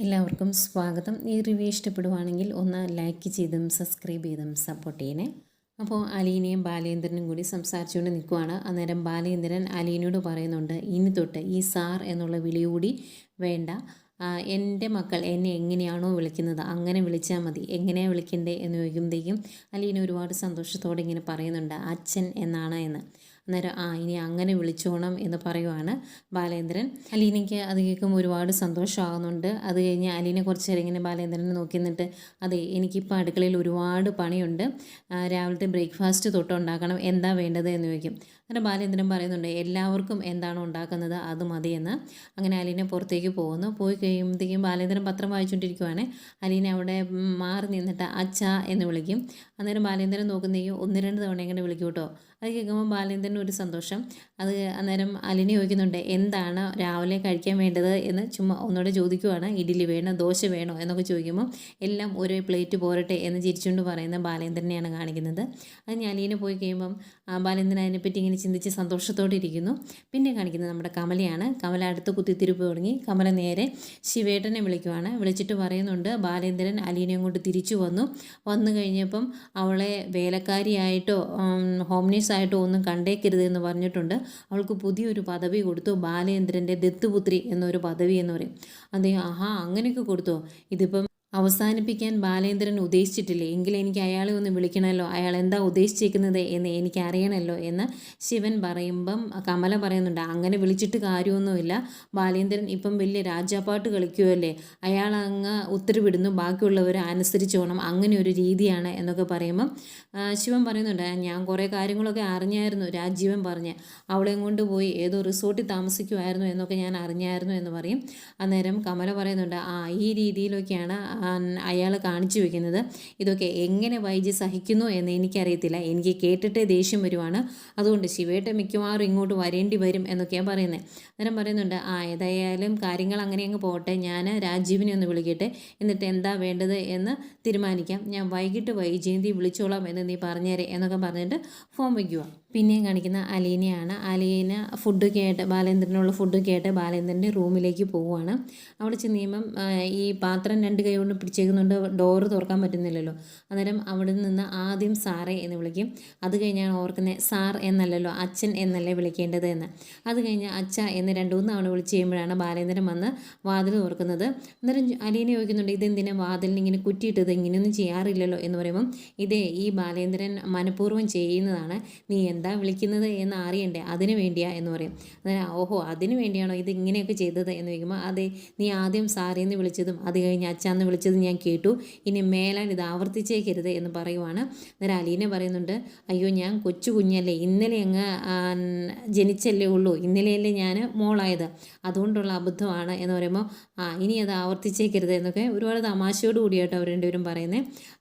എല്ലാവർക്കും സ്വാഗതം. ഈ റിവ്യൂ ഇഷ്ടപ്പെടുവാണെങ്കിൽ ഒന്ന് ലൈക്ക് ചെയ്തും സബ്സ്ക്രൈബ് ചെയ്തും സപ്പോർട്ട് ചെയ്യണേ. അപ്പോൾ അലീനയും ബാലേന്ദ്രനും കൂടി സംസാരിച്ചുകൊണ്ട് നിൽക്കുവാണ്. അന്നേരം ബാലേന്ദ്രൻ അലീനയോട് പറയുന്നുണ്ട് ഇനി തൊട്ട് ഈ സാർ എന്നുള്ള വിളി കൂടി വേണ്ട. എന്റെ മക്കൾ എന്നെ എങ്ങനെയാണോ വിളിക്കുന്നത്? അങ്ങനെ വിളിച്ചാൽ മതി. എങ്ങനെയാണ് വിളിക്കണ്ടേ? എന്ന് ചോദിക്കുമ്പോഴത്തേക്കും അലീന ഒരുപാട് സന്തോഷത്തോടെ ഇങ്ങനെ പറയുന്നുണ്ട് അച്ഛൻ എന്നാണ് എന്ന്. അന്നേരം ആ ഇനി അങ്ങനെ വിളിച്ചോണം എന്ന് പറയുവാണ് ബാലേന്ദ്രൻ. അലീനയ്ക്ക് അത് കേൾക്കുമ്പോൾ ഒരുപാട് സന്തോഷമാകുന്നുണ്ട്. അത് കഴിഞ്ഞ് അലീനെ കുറച്ച് നേരം ഇങ്ങനെ ബാലേന്ദ്രനെ നോക്കി നിന്നിട്ട് അതെ എനിക്കിപ്പോൾ അടുക്കളയിൽ ഒരുപാട് പണിയുണ്ട്. രാവിലത്തെ ബ്രേക്ക്ഫാസ്റ്റ് തൊട്ട് ഉണ്ടാക്കണം എന്താ വേണ്ടത്? എന്ന് ചോദിക്കും. അങ്ങനെ ബാലേന്ദ്രൻ പറയുന്നുണ്ട് എല്ലാവർക്കും എന്താണോ ഉണ്ടാക്കുന്നത്? അത് മതിയെന്ന് അങ്ങനെ അലീന പുറത്തേക്ക് പോകുന്നു. പോയി കഴിയുമ്പോഴത്തേക്കും ബാലേന്ദ്രൻ പത്രം വായിച്ചുകൊണ്ടിരിക്കുവാണ്. അലീന അവിടെ മാറി നിന്നിട്ട് അച്ഛ എന്ന് വിളിക്കും. അന്നേരം ബാലേന്ദ്രൻ നോക്കുന്നേക്കും ഒന്ന് രണ്ട് തവണ ഇങ്ങനെ വിളിക്കും കേട്ടോ. അത് കേൾക്കുമ്പോൾ ബാലേന്ദ്രന് ഒരു സന്തോഷം. അത് അന്നേരം അലിനി ചോദിക്കുന്നുണ്ട് എന്താണ് രാവിലെ കഴിക്കാൻ വേണ്ടത്? എന്ന് ചുമ്മാ ഒന്നുകൂടെ ചോദിക്കുവാണ്. ഇഡ്ഡലി വേണോ? ദോശ വേണോ? എന്നൊക്കെ ചോദിക്കുമ്പോൾ എല്ലാം ഒരേ പ്ലേറ്റ് പോരട്ടെ എന്ന് ചിരിച്ചുകൊണ്ട് പറയുന്ന ബാലേന്ദ്രനെയാണ് കാണിക്കുന്നത്. അത് ഞാൻ അലീനെ പോയി കഴിയുമ്പം ബാലേന്ദ്രൻ അതിനെപ്പറ്റി ഇങ്ങനെ ചിന്തിച്ച് സന്തോഷത്തോടെ ഇരിക്കുന്നു. പിന്നെ കാണിക്കുന്നത് നമ്മുടെ കമലയാണ്. കമല അടുത്ത് കുത്തിത്തിരിപ്പ് തുടങ്ങി. കമല നേരെ ശിവേട്ടനെ വിളിക്കുവാണ്. വിളിച്ചിട്ട് പറയുന്നുണ്ട് ബാലേന്ദ്രൻ അലീനെയും കൊണ്ട് തിരിച്ചു വന്നു. വന്നു കഴിഞ്ഞപ്പം അവളെ വേലക്കാരിയായിട്ടോ ഹോം നേഴ്സായിട്ടോ ഒന്നും കണ്ടേക്കരുത് എന്ന് പറഞ്ഞിട്ടുണ്ട്. അവൾക്ക് പുതിയൊരു പദവി കൊടുത്തു. ബാലേന്ദ്രന്റെ ദത്തുപുത്രി എന്നൊരു പദവി എന്ന് പറയും. അതേ ആഹാ അങ്ങനെയൊക്കെ കൊടുത്തോ? ഇതിപ്പം അവസാനിപ്പിക്കാൻ ബാലേന്ദ്രൻ ഉദ്ദേശിച്ചിട്ടില്ലേ? എങ്കിൽ എനിക്ക് അയാളെ ഒന്ന് വിളിക്കണമല്ലോ. അയാൾ എന്താ ഉദ്ദേശിച്ചിരിക്കുന്നത് എന്ന് എനിക്ക് അറിയണമല്ലോ എന്ന് ശിവൻ പറയുമ്പം കമല പറയുന്നുണ്ട്. അങ്ങനെ വിളിച്ചിട്ട് കാര്യമൊന്നുമില്ല. ബാലേന്ദ്രൻ ഇപ്പം വലിയ രാജാപ്പാട്ട് കളിക്കുമല്ലേ അയാൾ അങ്ങ് ഉത്തരവിടുന്നു. ബാക്കിയുള്ളവർ അനുസരിച്ചോണം അങ്ങനെ ഒരു രീതിയാണ് എന്നൊക്കെ പറയുമ്പം ശിവൻ പറയുന്നുണ്ട് ഞാൻ കുറേ കാര്യങ്ങളൊക്കെ അറിഞ്ഞായിരുന്നു രാജീവൻ പറഞ്ഞ്. അവളെയും കൊണ്ട് പോയി ഏതോ റിസോർട്ടിൽ താമസിക്കുമായിരുന്നു എന്നൊക്കെ ഞാൻ അറിഞ്ഞായിരുന്നു എന്ന് പറയും. അന്നേരം കമല പറയുന്നുണ്ട് ആ ഈ രീതിയിലൊക്കെയാണ് അയാൾ കാണിച്ചു വെക്കുന്നത് ഇതൊക്കെ എങ്ങനെ വൈജി സഹിക്കുന്നു എന്ന് എനിക്കറിയത്തില്ല. എനിക്ക് കേട്ടിട്ടേ ദേഷ്യം വരുവാണ്. അതുകൊണ്ട് ശിവേട്ട മിക്കവാറും ഇങ്ങോട്ട് വരേണ്ടി വരും എന്നൊക്കെയാണ് പറയുന്നത് അന്നേരം പറയുന്നുണ്ട് ആ ഏതായാലും കാര്യങ്ങൾ അങ്ങനെ അങ്ങ് പോട്ടെ. ഞാൻ രാജീവിനെ ഒന്ന് വിളിക്കട്ടെ. എന്നിട്ട് എന്താ വേണ്ടത് എന്ന് തീരുമാനിക്കാം. ഞാൻ വൈകിട്ട് വൈജയന്തി വിളിച്ചോളാം എന്ന് നീ പറഞ്ഞേരെ എന്നൊക്കെ പറഞ്ഞിട്ട് ഫോം വയ്ക്കുക പിന്നെയും കാണിക്കുന്ന അലീനയാണ്. അലീന ഫുഡ് കേട്ട് ബാലേന്ദ്രനുള്ള ഫുഡ് കേട്ട് ബാലേന്ദ്രന്റെ റൂമിലേക്ക് പോവുകയാണ് അവിടെ ചെന്ന് കഴിയുമ്പം ഈ പാത്രം രണ്ട് കൈ കൊണ്ട് പിടിച്ചേക്കുന്നുണ്ട്. ഡോറ് തുറക്കാൻ പറ്റുന്നില്ലല്ലോ. അന്നേരം അവിടെ നിന്ന് ആദ്യം സാറേ എന്ന് വിളിക്കും. അത് കഴിഞ്ഞാണ് ഓർക്കുന്നത് സാർ എന്നല്ലല്ലോ അച്ഛൻ എന്നല്ലേ വിളിക്കേണ്ടത് എന്ന്. അത് കഴിഞ്ഞ് അച്ഛ എന്ന് രണ്ട് മൂന്ന് തവണ വിളിച്ച് കഴിയുമ്പോഴാണ് ബാലേന്ദ്രൻ വന്ന് വാതിൽ തുറക്കുന്നത്. അന്നേരം അലീന ചോദിക്കുന്നുണ്ട് ഇതെന്തിനാ വാതിലിന് ഇങ്ങനെ കുറ്റിയിട്ടത്? ഇങ്ങനെയൊന്നും ചെയ്യാറില്ലല്ലോ? എന്ന് പറയുമ്പം ഇതേ ഈ ബാലേന്ദ്രൻ മനഃപൂർവം ചെയ്യുന്നതാണ്. നീ വിളിക്കുന്നത് എന്ന് അറിയണ്ടേ? അതിന് വേണ്ടിയാ എന്ന് പറയും. അന്നേരം ഓഹോ അതിനു വേണ്ടിയാണോ ഇത് ഇങ്ങനെയൊക്കെ ചെയ്തത്? എന്ന് ചോദിക്കുമ്പോൾ അതെ നീ ആദ്യം സാറിന്ന് വിളിച്ചതും അത് കഴിഞ്ഞ് അച്ഛാന്ന് വിളിച്ചതും ഞാൻ കേട്ടു. ഇനി മേലാൽ ഇത് ആവർത്തിച്ചേക്കരുത് എന്ന് പറയുവാണ്. അന്നേരം അലീന പറയുന്നുണ്ട് അയ്യോ ഞാൻ കൊച്ചു കുഞ്ഞല്ലേ. ഇന്നലെ അങ്ങ് ജനിച്ചല്ലേ ഉള്ളൂ. ഇന്നലെയല്ലേ ഞാൻ മോളായത്. അതുകൊണ്ടുള്ള അബദ്ധമാണ് എന്ന് പറയുമ്പോൾ ആ ഇനി അത് ആവർത്തിച്ചേക്കരുത് എന്നൊക്കെ ഒരുപാട് തമാശയോട് കൂടിയായിട്ട് അവർ രണ്ടുപേരും പറയുന്നത്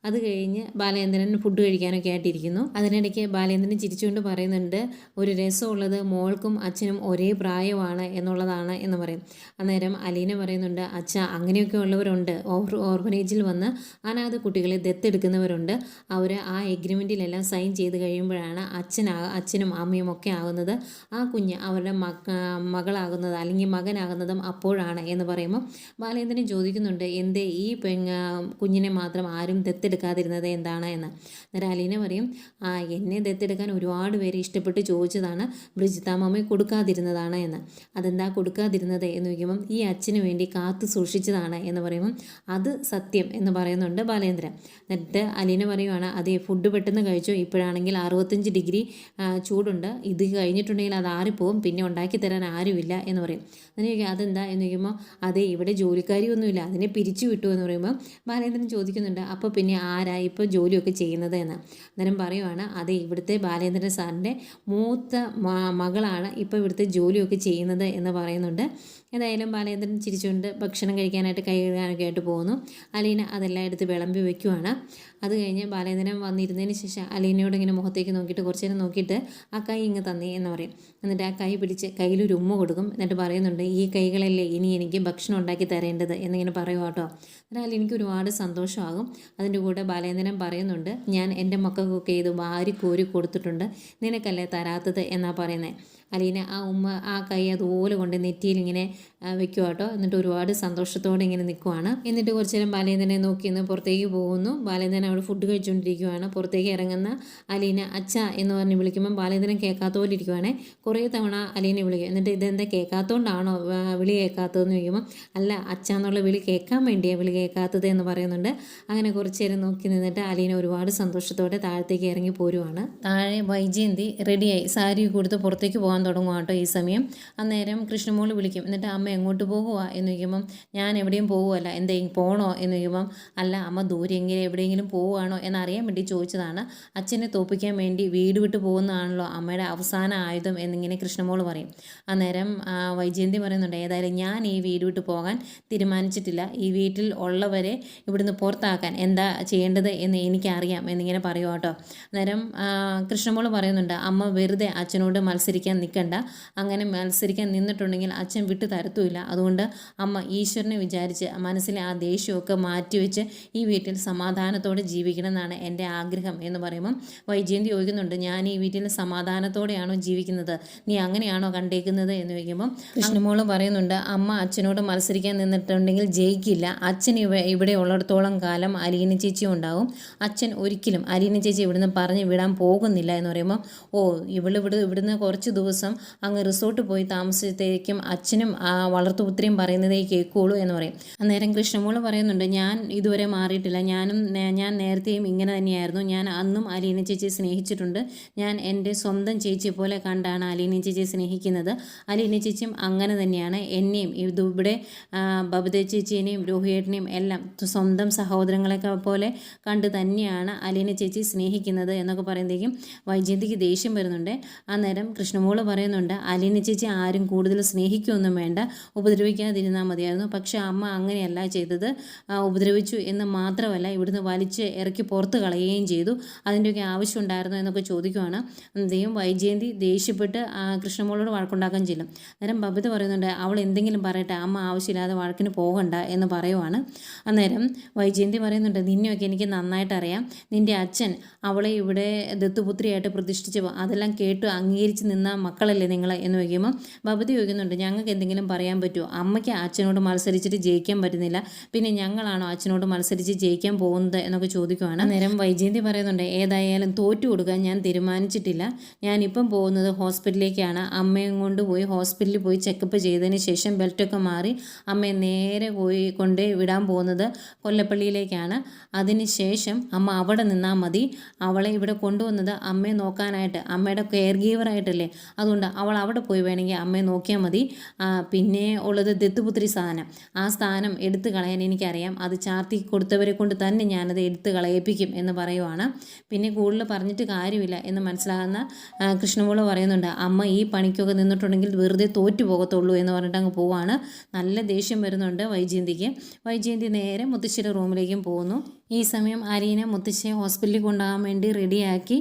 അത് കഴിഞ്ഞ് ബാലേന്ദ്രൻ ഫുഡ് കഴിക്കാനൊക്കെ ആയിട്ടിരിക്കുന്നു. അതിനിടയ്ക്ക് ബാലേന്ദ്രൻ ചിരിച്ചുകൊണ്ട് പറയുന്നുണ്ട് ഒരു രസമുള്ളത് മോൾക്കും അച്ഛനും ഒരേ പ്രായമാണ് എന്നുള്ളതാണ് എന്ന് പറയും. അന്നേരം അലീന പറയുന്നുണ്ട് അച്ഛ അങ്ങനെയൊക്കെ ഉള്ളവരുണ്ട്. ഓർ ഓർഫനേജിൽ വന്ന് അനാഥ കുട്ടികളെ ദത്തെടുക്കുന്നവരുണ്ട്. അവർ ആ എഗ്രിമെന്റിലെല്ലാം സൈൻ ചെയ്ത് കഴിയുമ്പോഴാണ് അച്ഛനാ അച്ഛനും അമ്മയും ഒക്കെ ആകുന്നത്. ആ കുഞ്ഞ് അവരുടെ മക മകളാകുന്നത് അല്ലെങ്കിൽ മകനാകുന്നതും അപ്പോഴാണ് എന്ന് പറയുമ്പോൾ ബാലേന്ദ്രൻ ചോദിക്കുന്നുണ്ട് എന്തേ ഈ പെങ്ങ കുഞ്ഞിനെ മാത്രം ആരും ദത്തെടുക്കാതിരുന്നത് എന്താണ്? എന്ന്. അന്നേരം അലീന പറയും ആ എന്നെ ദത്തെടുക്കാൻ ഒരുപാട് പേര് ഇഷ്ടപ്പെട്ട് ചോദിച്ചതാണ് ബ്രിജിത്താമ്മയെ കൊടുക്കാതിരുന്നതാണ് എന്ന്. അതെന്താ കൊടുക്കാതിരുന്നത്? എന്ന് ചോദിക്കുമ്പം ഈ അച്ഛന് വേണ്ടി കാത്തു സൂക്ഷിച്ചതാണ് എന്ന് പറയുമ്പം അത് സത്യം എന്ന് പറയുന്നുണ്ട് ബാലേന്ദ്രൻ. എന്നിട്ട് അലീന പറയുവാണ് അതേ ഫുഡ് പെട്ടെന്ന് കഴിച്ചു. ഇപ്പോഴാണെങ്കിൽ അറുപത്തഞ്ച് ഡിഗ്രി ചൂടുണ്ട്. ഇത് കഴിഞ്ഞിട്ടുണ്ടെങ്കിൽ അത് ആറിപ്പോവും. പിന്നെ ഉണ്ടാക്കി തരാൻ ആരുമില്ല എന്ന് പറയും. ചോദിക്കും അതെന്താ? എന്ന് ചോദിക്കുമ്പോൾ അതെ ഇവിടെ ജോലിക്കാരിയൊന്നുമില്ല. അതിനെ പിരിച്ചു വിട്ടു എന്ന് പറയുമ്പോൾ ബാലേന്ദ്രൻ ചോദിക്കുന്നുണ്ട് അപ്പോൾ പിന്നെ ആരാ ഇപ്പോൾ ജോലിയൊക്കെ ചെയ്യുന്നത്? എന്ന്. അന്നേരം പറയുവാണ് അതെ ഇവിടുത്തെ ബാലേന്ദ്രൻ സാറിന്റെ മൂത്ത മകളാണ് ഇപ്പോൾ ഇവിടുത്തെ ജോലിയൊക്കെ ചെയ്യുന്നത് എന്ന് പറയുന്നുണ്ട്. ഏതായാലും ബാലേന്ദ്രൻ ചിരിച്ചുകൊണ്ട് ഭക്ഷണം കഴിക്കാനായിട്ട് കൈ കഴുകാനൊക്കെ ആയിട്ട് പോകുന്നു. അലീന അതെല്ലാം എടുത്ത് വിളമ്പി വെക്കുവാണ്. അത് കഴിഞ്ഞ് ബാലേന്ദ്രൻ വന്നിരുന്നതിന് ശേഷം അലീനയോട് ഇങ്ങനെ മുഖത്തേക്ക് നോക്കിയിട്ട് കുറച്ച് നേരം നോക്കിയിട്ട് ആ കൈ ഇങ്ങ് തന്നേ എന്ന് പറയും. എന്നിട്ട് ആ കൈ പിടിച്ച് കയ്യിലൊരു ഉമ്മ കൊടുക്കും. എന്നിട്ട് പറയുന്നുണ്ട് ഈ കൈകളല്ലേ ഇനി എനിക്ക് ഭക്ഷണം ഉണ്ടാക്കി തരേണ്ടത്? എന്നിങ്ങനെ പറയുക കേട്ടോ. എന്നാൽ എനിക്ക് ഒരുപാട് സന്തോഷമാകും. അതിന്റെ കൂടെ ബാലേന്ദ്രൻ പറയുന്നുണ്ട് ഞാൻ എന്റെ മക്കൾക്കൊക്കെ ഇത് വാരി കോരി കൊടുത്തിട്ടുണ്ട്. നിനക്കല്ലേ തരാത്തത് എന്നാണ് പറയുന്നത് അലീന ആ ഉമ്മ ആ കൈ അതുപോലെ കൊണ്ട് നെറ്റിയിൽ ഇങ്ങനെ വെക്കുക കേട്ടോ എന്നിട്ട് ഒരുപാട് സന്തോഷത്തോടെ ഇങ്ങനെ നിൽക്കുവാണ്. എന്നിട്ട് കുറച്ച് നേരം ബാലേന്ദ്രനെ നോക്കി നിന്ന് പുറത്തേക്ക് പോകുന്നു. ബാലേന്ദ്രൻ അവിടെ ഫുഡ് കഴിച്ചുകൊണ്ടിരിക്കുവാണ്. പുറത്തേക്ക് ഇറങ്ങുന്ന അലീന അച്ഛ എന്ന് പറഞ്ഞ് വിളിക്കുമ്പോൾ ബാലേന്ദ്രൻ കേൾക്കാത്ത പോലെ ഇരിക്കുവാണേ. കുറേ തവണ അലീനെ വിളിക്കും. എന്നിട്ട് ഇതെന്താ കേൾക്കാത്തതുകൊണ്ടാണോ വിളി കേൾക്കാത്തതെന്ന് ചോദിക്കുമ്പോൾ അല്ല അച്ഛ എന്നുള്ള വിളി കേൾക്കാൻ വേണ്ടിയാണ് വിളി കേൾക്കാത്തത് എന്ന് പറയുന്നുണ്ട്. അങ്ങനെ കുറച്ച് നേരം നോക്കി നിന്നിട്ട് അലീന ഒരുപാട് സന്തോഷത്തോടെ താഴത്തേക്ക് ഇറങ്ങി പോരുവാണ്. താഴെ വൈജയന്തി റെഡിയായി സാരി കൊടുത്ത് പുറത്തേക്ക് പോകാൻ തുടങ്ങുക കേട്ടോ ഈ സമയം. അന്നേരം കൃഷ്ണമോൾ വിളിക്കും എന്നിട്ട് അമ്മ എങ്ങോട്ട് പോകുക എന്ന് ചോദിക്കുമ്പം ഞാൻ എവിടെയും പോകുമല്ല എന്തെങ്കിലും പോകണോ എന്ന് ചോദിക്കുമ്പം അല്ല അമ്മ ദൂരെ എങ്കിലും എവിടെയെങ്കിലും പോവുകയാണോ? എന്നറിയാൻ വേണ്ടി ചോദിച്ചതാണ്. അച്ഛനെ തോപ്പിക്കാൻ വേണ്ടി വീട് വിട്ട് പോകുന്നതാണല്ലോ അമ്മയുടെ അവസാന ആയുധം എന്നിങ്ങനെ കൃഷ്ണമോൾ പറയും. അന്നേരം വൈജയന്തി പറയുന്നുണ്ട് ഏതായാലും ഞാൻ ഈ വീട് വിട്ട് പോകാൻ തീരുമാനിച്ചിട്ടില്ല. ഈ വീട്ടിൽ ഉള്ളവരെ ഇവിടുന്ന് പുറത്താക്കാൻ എന്താ ചെയ്യേണ്ടത് എന്ന് എനിക്കറിയാം എന്നിങ്ങനെ പറയുക കേട്ടോ. അന്നേരം കൃഷ്ണമോൾ പറയുന്നുണ്ട് അമ്മ വെറുതെ അച്ഛനോട് മത്സരിക്കാൻ നിൽക്കണ്ട. അങ്ങനെ മത്സരിക്കാൻ നിന്നിട്ടുണ്ടെങ്കിൽ അച്ഛൻ വിട്ടു തരത്തുമില്ല. അതുകൊണ്ട് അമ്മ ഈശ്വരനെ വിചാരിച്ച് മനസ്സിലെ ആ ദേഷ്യമൊക്കെ മാറ്റിവെച്ച് ഈ വീട്ടിൽ സമാധാനത്തോടെ ജീവിക്കണം എന്നാണ് എന്റെ ആഗ്രഹം എന്ന് പറയുമ്പം വൈജയന്തി ചോദിക്കുന്നുണ്ട് ഞാൻ ഈ വീട്ടിൽ സമാധാനത്തോടെയാണോ ജീവിക്കുന്നത്? നീ അങ്ങനെയാണോ കണ്ടേക്കുന്നത്? എന്ന് ചോദിക്കുമ്പം കൃഷ്ണമോൾ പറയുന്നുണ്ട് അമ്മ അച്ഛനോട് മത്സരിക്കാൻ നിന്നിട്ടുണ്ടെങ്കിൽ ജയിക്കില്ല. അച്ഛൻ ഇവ ഇവിടെ ഉള്ളിടത്തോളം കാലം അലീന ചേച്ചി ഉണ്ടാവും. അച്ഛൻ ഒരിക്കലും അലീന ചേച്ചി ഇവിടുന്ന് പറഞ്ഞ് വിടാൻ പോകുന്നില്ല. എന്ന് പറയുമ്പോൾ ഓ ഇവളിവിടെ ഇവിടുന്ന് കുറച്ച് ദിവസം അങ്ങ് റിസോർട്ട് പോയി താമസിച്ചത്തേക്കും അച്ഛനും വളർത്തുപുത്രിയും പറയുന്നതേ കേൾക്കുള്ളൂ എന്ന് പറയും. അന്നേരം കൃഷ്ണമോൾ പറയുന്നുണ്ട് ഞാൻ ഇതുവരെ മാറിയിട്ടില്ല. ഞാനും ഞാൻ നേരത്തെയും ഇങ്ങനെ തന്നെയായിരുന്നു. ഞാൻ അന്നും അലീന ചേച്ചിയെ സ്നേഹിച്ചിട്ടുണ്ട്. ഞാൻ എന്റെ സ്വന്തം ചേച്ചിയെ പോലെ കണ്ടാണ് അലീന ചേച്ചിയെ സ്നേഹിക്കുന്നത്. അലീന ചേച്ചിയും അങ്ങനെ തന്നെയാണ്. എന്നെയും ഇതിവിടെ ബബിത ചേച്ചീനെയും രോഹിയേട്ടനെയും എല്ലാം സ്വന്തം സഹോദരങ്ങളെയൊക്കെ പോലെ കണ്ട് തന്നെയാണ് അലീന ചേച്ചി സ്നേഹിക്കുന്നത് എന്നൊക്കെ പറയുമ്പോഴേക്കും വൈജയന്തിക്ക് ദേഷ്യം വരുന്നുണ്ട്. അന്നേരം കൃഷ്ണമോൾ പറയുന്നുണ്ട് അലീന ചേച്ചി ആരും കൂടുതൽ സ്നേഹിക്കുകയൊന്നും വേണ്ട ഉപദ്രവിക്കാതിരുന്നാൽ മതിയായിരുന്നു. പക്ഷേ അമ്മ അങ്ങനെയല്ല ചെയ്തത്. ഉപദ്രവിച്ചു എന്ന് മാത്രമല്ല ഇവിടുന്ന് വലിച്ച് ഇറക്കി പുറത്ത് കളയുകയും ചെയ്തു. അതിന്റെയൊക്കെ ആവശ്യമുണ്ടായിരുന്നു എന്നൊക്കെ ചോദിക്കുവാണ്. ദൈവം വൈജയന്തി ദേഷ്യപ്പെട്ട് കൃഷ്ണമോളോട് വഴക്കുണ്ടാക്കാൻ ചെല്ലും അന്നേരം ബബിത പറയുന്നുണ്ട് അവൾ എന്തെങ്കിലും പറയട്ടെ അമ്മ ആവശ്യമില്ലാതെ വഴക്കിന് പോകണ്ട എന്ന് പറയുവാണ്. അന്നേരം വൈജയന്തി പറയുന്നുണ്ട് നിന്നെയൊക്കെ എനിക്ക് നന്നായിട്ട് അറിയാം. നിന്റെ അച്ഛൻ അവളെ ഇവിടെ ദത്തുപുത്രിയായിട്ട് പ്രതിഷ്ഠിച്ചു അതെല്ലാം കേട്ട് അംഗീകരിച്ച് നിന്ന മക്കളല്ലേ നിങ്ങൾ എന്ന് ചോദിക്കുമ്പോൾ ഭവതി ചോദിക്കുന്നുണ്ട് ഞങ്ങൾക്ക് എന്തെങ്കിലും പറയാൻ പറ്റുമോ? അമ്മയ്ക്ക് അച്ഛനോട് മത്സരിച്ചിട്ട് ജയിക്കാൻ പറ്റുന്നില്ല. പിന്നെ ഞങ്ങളാണോ അച്ഛനോട് മത്സരിച്ച് ജയിക്കാൻ പോകുന്നത്? എന്നൊക്കെ ചോദിക്കുവാണ്. നേരം വൈജയന്തി പറയുന്നുണ്ട് ഏതായാലും തോറ്റു കൊടുക്കാൻ ഞാൻ തീരുമാനിച്ചിട്ടില്ല. ഞാനിപ്പം പോകുന്നത് ഹോസ്പിറ്റലിലേക്കാണ്. അമ്മയും കൊണ്ട് പോയി ഹോസ്പിറ്റലിൽ പോയി ചെക്കപ്പ് ചെയ്തതിന് ശേഷം ബെൽറ്റൊക്കെ മാറി അമ്മയെ നേരെ പോയി കൊണ്ട് വിടാൻ പോകുന്നത് കൊല്ലപ്പള്ളിയിലേക്കാണ്. അതിന് ശേഷം അമ്മ അവിടെ നിന്നാൽ മതി. അവളെ ഇവിടെ കൊണ്ടുവന്നത് അമ്മയെ നോക്കാനായിട്ട് അമ്മയുടെ കെയർ ഗീവറായിട്ടല്ലേ അതുകൊണ്ട് അവൾ അവിടെ പോയി വേണമെങ്കിൽ അമ്മയെ നോക്കിയാൽ മതി. പിന്നെ ഉള്ളത് ദത്തുപുത്രി സ്ഥാനം ആ സ്ഥാനം എടുത്തു കളയാൻ എനിക്കറിയാം. അത് ചാർത്തി കൊടുത്തവരെ കൊണ്ട് തന്നെ ഞാനത് എടുത്തു കളയിപ്പിക്കും എന്ന് പറയുവാണ്. പിന്നെ കൂടുതൽ പറഞ്ഞിട്ട് കാര്യമില്ല എന്ന് മനസ്സിലാകുന്ന കൃഷ്ണമോൾ പറയുന്നുണ്ട് അമ്മ ഈ പണിക്കൊക്കെ നിന്നിട്ടുണ്ടെങ്കിൽ വെറുതെ തോറ്റു പോകത്തുള്ളൂ എന്ന് പറഞ്ഞിട്ട് അങ്ങ് പോവാണ്. നല്ല ദേഷ്യം വരുന്നുണ്ട് വൈജയന്തിക്ക്. വൈജയന്തി നേരെ മുത്തശ്ശിയുടെ റൂമിലേക്കും പോകുന്നു. ഈ സമയം അരീനെ മുത്തശ്ശിയെ ഹോസ്പിറ്റലിൽ കൊണ്ടുപോകാൻ വേണ്ടി റെഡിയാക്കി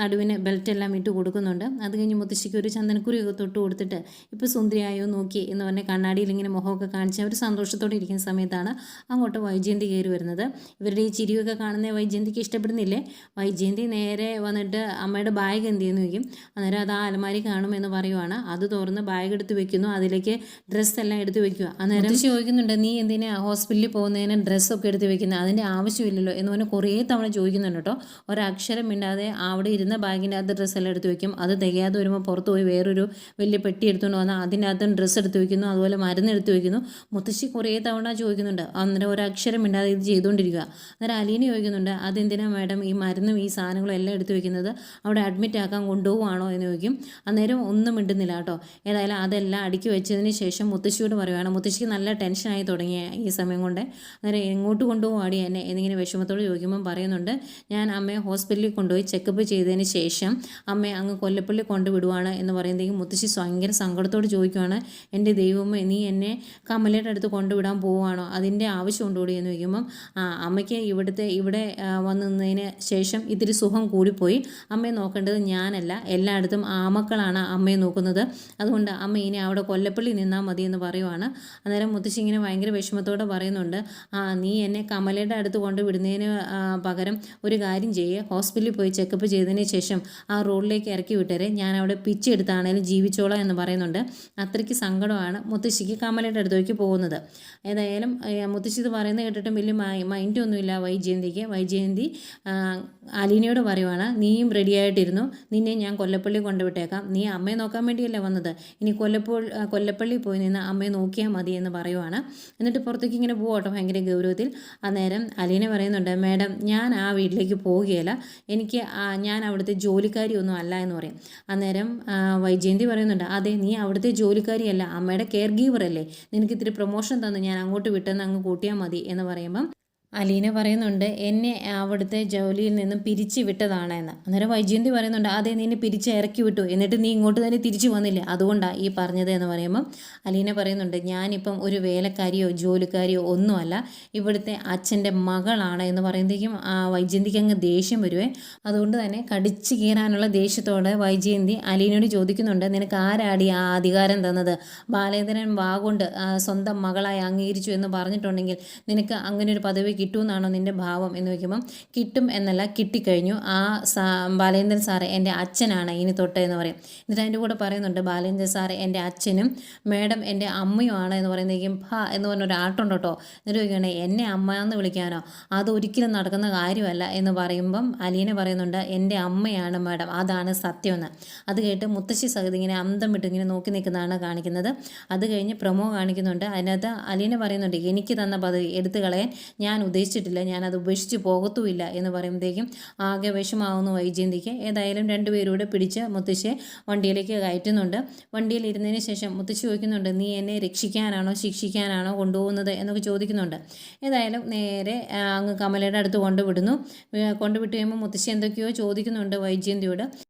നടുവിന് ബെൽറ്റ് എല്ലാം ഇട്ട് കൊടുക്കുന്നുണ്ട്. അത് കഴിഞ്ഞ് മുത്തശ്ശിക്ക് ഒരു ചന്ദനക്കുരിയൊക്കെ തൊട്ട് കൊടുത്തിട്ട് ഇപ്പോൾ സുന്ദരിയായോ നോക്കി എന്ന് പറഞ്ഞ് കണ്ണാടിയിൽ ഇങ്ങനെ മുഖമൊക്കെ കാണിച്ച് അവർ സന്തോഷത്തോടെ ഇരിക്കുന്ന സമയത്താണ് അങ്ങോട്ട് വൈജയന്തി കയറി വരുന്നത്. ഇവരുടെ ഈ ചിരിയൊക്കെ കാണുന്ന വൈജയന്തിക്ക് ഇഷ്ടപ്പെടുന്നില്ലേ? വൈജയന്തി നേരെ വന്നിട്ട് അമ്മയുടെ ബാഗ് എന്ത് ചെയ്യുന്നു ചോദിക്കും. അന്നേരം അത് ആ അലമാരി കാണുമെന്ന് പറയുവാണ്. അത് തുറന്ന് ബാഗ് എടുത്ത് വെക്കുന്നു. അതിലേക്ക് ഡ്രസ്സ് എല്ലാം എടുത്ത് വെക്കുക. അന്നേരം ചോദിക്കുന്നുണ്ട് നീ എന്തിനാ ഹോസ്പിറ്റലിൽ പോകുന്നതിന് ഡ്രസ്സൊക്കെ എടുത്ത് വെക്കുന്നത് അതിന്റെ ആവശ്യമില്ലല്ലോ എന്ന് പറഞ്ഞ് കുറേ തവണ ചോദിക്കുന്നുണ്ട് കേട്ടോ. ഒരക്ഷരം മിണ്ടാതെ അവിടെ ഇരുന്ന ബാഗിന്റെ അകത്ത് ഡ്രസ്സെല്ലാം എടുത്ത് വെക്കും. അത് തികയാതെ വരുമ്പോൾ പുറത്ത് പോയി വേറൊരു വലിയ പെട്ടി എടുത്തുകൊണ്ട് വന്നാൽ അതിനകത്തും ഡ്രസ്സ് എടുത്ത് വെക്കുന്നു. അതുപോലെ മരുന്ന് എടുത്ത് വെക്കുന്നു. മുത്തശ്ശി കുറേ തവണ ചോദിക്കുന്നുണ്ട്. അന്നേരം ഒരക്ഷരം മിണ്ടാതെ ഇത് ചെയ്തുകൊണ്ടിരിക്കുക. അന്നേരം അലീന ചോദിക്കുന്നുണ്ട് അതെന്തിനാണ് മാഡം ഈ മരുന്നും ഈ സാധനങ്ങളും എല്ലാം എടുത്ത് വെക്കുന്നത്? അവിടെ അഡ്മിറ്റ് ആക്കാൻ കൊണ്ടുപോകുവാണോ എന്ന് ചോദിക്കും. അന്നേരം ഒന്നും മിണ്ടുന്നില്ല കേട്ടോ. ഏതായാലും അതെല്ലാം അടുക്കി വെച്ചതിന് ശേഷം മുത്തശ്ശിയോട് പറയുവാണ് മുത്തശ്ശിക്ക് നല്ല ടെൻഷനായി തുടങ്ങിയ ഈ സമയം കൊണ്ട്. അന്നേരം എങ്ങോട്ട് കൊണ്ടുപോകാടി എന്നെ എന്നിങ്ങനെ വിഷമത്തോട് ചോദിക്കുമ്പം പറയുന്നുണ്ട് ഞാൻ അമ്മയെ ഹോസ്പിറ്റലിൽ കൊണ്ടുപോയി ചെക്കപ്പ് ചെയ്തതിന് ശേഷം അമ്മയെ അങ്ങ് കൊല്ലപ്പള്ളി കൊണ്ടുവിടുവാണ് എന്ന് പറയുന്നതെങ്കിൽ മുത്തശ്ശി ഭയങ്കര സങ്കടത്തോട് ചോദിക്കുവാണ് എന്റെ ദൈവമേ നീ എന്നെ കമലയുടെ അടുത്ത് കൊണ്ടുവിടാൻ പോവുകയാണോ? അതിന്റെ ആവശ്യം ഉണ്ടോടി എന്ന് ചോദിക്കുമ്പം ആ അമ്മയ്ക്ക് ഇവിടുത്തെ ഇവിടെ വന്നതിന് ശേഷം ഇത്തിരി സുഖം കൂടിപ്പോയി. അമ്മയെ നോക്കേണ്ടത് ഞാനല്ല എല്ലായിടത്തും ആമക്കളാണ് അമ്മയെ നോക്കുന്നത്. അതുകൊണ്ട് അമ്മ ഇനി അവിടെ കൊല്ലപ്പള്ളി നിന്നാൽ മതി എന്ന് പറയുവാണ്. അന്നേരം മുത്തശ്ശി ഇങ്ങനെ ഭയങ്കര വിഷമത്തോടെ പറയുന്നുണ്ട് ആ നീ എന്നെ കമലയുടെ അടുത്ത് കൊണ്ട് വിടുന്നതിന് ആ, പകരം ഒരു കാര്യം ചെയ്യുക ഹോസ്പിറ്റലിൽ പോയി ചെക്കപ്പ് ചെയ്തതിന് ശേഷം ആ റോഡിലേക്ക് ഇറക്കി വിട്ടേരെ. ഞാൻ അവിടെ പിച്ചെടുത്താണേലും ജീവിച്ചോളാം എന്ന് പറയുന്നുണ്ട്. അത്രയ്ക്ക് സങ്കടമാണ് മുത്തശ്ശിക്ക് കമലയുടെ അടുത്തേക്ക് പോകുന്നത്. ഏതായാലും മുത്തശ്ശി ഇത് പറയുന്നത് കേട്ടിട്ടും വലിയ മൈൻഡ് ഒന്നുമില്ല വൈജയന്തിക്ക്. വൈജയന്തി അലീനയോട് പറയുവാണ് നീയും റെഡി ആയിട്ടിരുന്നു. നിന്നെ ഞാൻ കൊല്ലപ്പള്ളി കൊണ്ടുവിട്ടേക്കാം. നീ അമ്മയെ നോക്കാൻ വേണ്ടിയല്ലേ വന്നത്. ഇനി കൊല്ലപ്പോൾ കൊല്ലപ്പള്ളി പോയി നിന്ന് അമ്മയെ നോക്കിയാൽ മതി എന്ന് പറയുവാണ്. എന്നിട്ട് പുറത്തേക്ക് ഇങ്ങനെ പോകട്ടോ ഭയങ്കര ഗൗരവത്തിൽ. അന്നേരം അലീന പറയുന്നുണ്ട് മാഡം ഞാൻ ആ വീട്ടിലേക്ക് പോവുകയില്ല. എനിക്ക് ഞാൻ അവിടുത്തെ ജോലിക്കാരി ഒന്നും അല്ല എന്ന് പറയും. അന്നേരം വൈജയന്തി പറയുന്നുണ്ട് അതെ നീ അവിടുത്തെ ജോലിക്കാരിയല്ല. അമ്മയുടെ കെയർ ഗീവർ അല്ലേ. നിനക്ക് ഇത്തിരി പ്രൊമോഷൻ തന്നു ഞാൻ അങ്ങോട്ട് വിട്ടെന്ന് അങ്ങ് കൂട്ടിയാൽ മതി. എന്ന് പറയുമ്പം അലീന പറയുന്നുണ്ട് എന്നെ അവിടുത്തെ ജോലിയിൽ നിന്നും പിരിച്ചു വിട്ടതാണ് എന്ന്. അന്നേരം വൈജയന്തി പറയുന്നുണ്ട് അതെ നിന്നെ പിരിച്ച് ഇറക്കി വിട്ടു. എന്നിട്ട് നീ ഇങ്ങോട്ട് തന്നെ തിരിച്ചു വന്നില്ലേ? അതുകൊണ്ടാണ് ഈ പറഞ്ഞത് എന്ന് പറയുമ്പം അലീന പറയുന്നുണ്ട് ഞാനിപ്പം ഒരു വേലക്കാരിയോ ജോലിക്കാരിയോ ഒന്നുമല്ല. ഇവിടുത്തെ അച്ഛന്റെ മകളാണ് എന്ന് പറയുമ്പോഴേക്കും ആ വൈജയന്തിക്ക് അങ്ങ് ദേഷ്യം വരുവേ. അതുകൊണ്ട് തന്നെ കടിച്ചു കീറാനുള്ള ദേഷ്യത്തോടെ വൈജയന്തി അലീനയോട് ചോദിക്കുന്നുണ്ട് നിനക്ക് ആരാടി ആ അധികാരം തന്നത്? ബാലേന്ദ്രൻ വാ കൊണ്ട് സ്വന്തം മകളായി അംഗീകരിച്ചു എന്ന് പറഞ്ഞിട്ടുണ്ടെങ്കിൽ നിനക്ക് അങ്ങനെ ഒരു പദവി കിട്ടുമെന്നാണോ നിന്റെ ഭാവം എന്ന് ചോദിക്കുമ്പം കിട്ടും എന്നല്ല കിട്ടിക്കഴിഞ്ഞു. ആ സാ ബാലേന്ദ്രൻ സാറ് എന്റെ അച്ഛനാണ് ഇനി തൊട്ട് എന്ന് പറയും. എന്നിട്ട് അതിന്റെ കൂടെ പറയുന്നുണ്ട് ബാലേന്ദ്രൻ സാറ് എന്റെ അച്ഛനും മേഡം എന്റെ അമ്മയുമാണ് എന്ന് പറയുന്നതേക്കും ഭ എന്ന് പറഞ്ഞ ഒരു ആട്ടുണ്ട് കേട്ടോ. എന്നിട്ട് ചോദിക്കുകയാണെ എന്നെ അമ്മ എന്ന് വിളിക്കാനോ? അത് ഒരിക്കലും നടക്കുന്ന കാര്യമല്ല എന്ന് പറയുമ്പം അലീന പറയുന്നുണ്ട് എന്റെ അമ്മയാണ് മേഡം അതാണ് സത്യമെന്ന്. അത് കേട്ട് മുത്തശ്ശി സഹിതം ഇങ്ങനെ അന്തം വിട്ട് ഇങ്ങനെ നോക്കി നിൽക്കുന്നതാണ് കാണിക്കുന്നത്. അത് കഴിഞ്ഞ് പ്രൊമോ കാണിക്കുന്നുണ്ട്. അതിനകത്ത് അലീന പറയുന്നുണ്ട് എനിക്ക് തന്ന പദവി എടുത്തു കളയാൻ ഞാൻ ഉദ്ദേശിച്ചിട്ടില്ല. ഞാനത് ഉപേക്ഷിച്ച് പോകത്തുമില്ല എന്ന് പറയുമ്പോഴത്തേക്കും ആകെ വിഷമാവുന്നു വൈജയന്തിക്ക്. ഏതായാലും രണ്ടുപേരൂടെ പിടിച്ച് മുത്തശ്ശിയെ വണ്ടിയിലേക്ക് കയറ്റുന്നുണ്ട്. വണ്ടിയിൽ ഇരുന്നതിന് ശേഷം മുത്തശ്ശി ചോദിക്കുന്നുണ്ട് നീ എന്നെ രക്ഷിക്കാനാണോ ശിക്ഷിക്കാനാണോ കൊണ്ടുപോകുന്നത്? എന്നൊക്കെ ചോദിക്കുന്നുണ്ട്. ഏതായാലും നേരെ അങ്ങ് കമലയുടെ അടുത്ത് കൊണ്ടുവിടുന്നു. കൊണ്ടുവിട്ട് കഴിയുമ്പോൾ മുത്തശ്ശി എന്തൊക്കെയോ ചോദിക്കുന്നുണ്ട് വൈജയന്തിയോട്.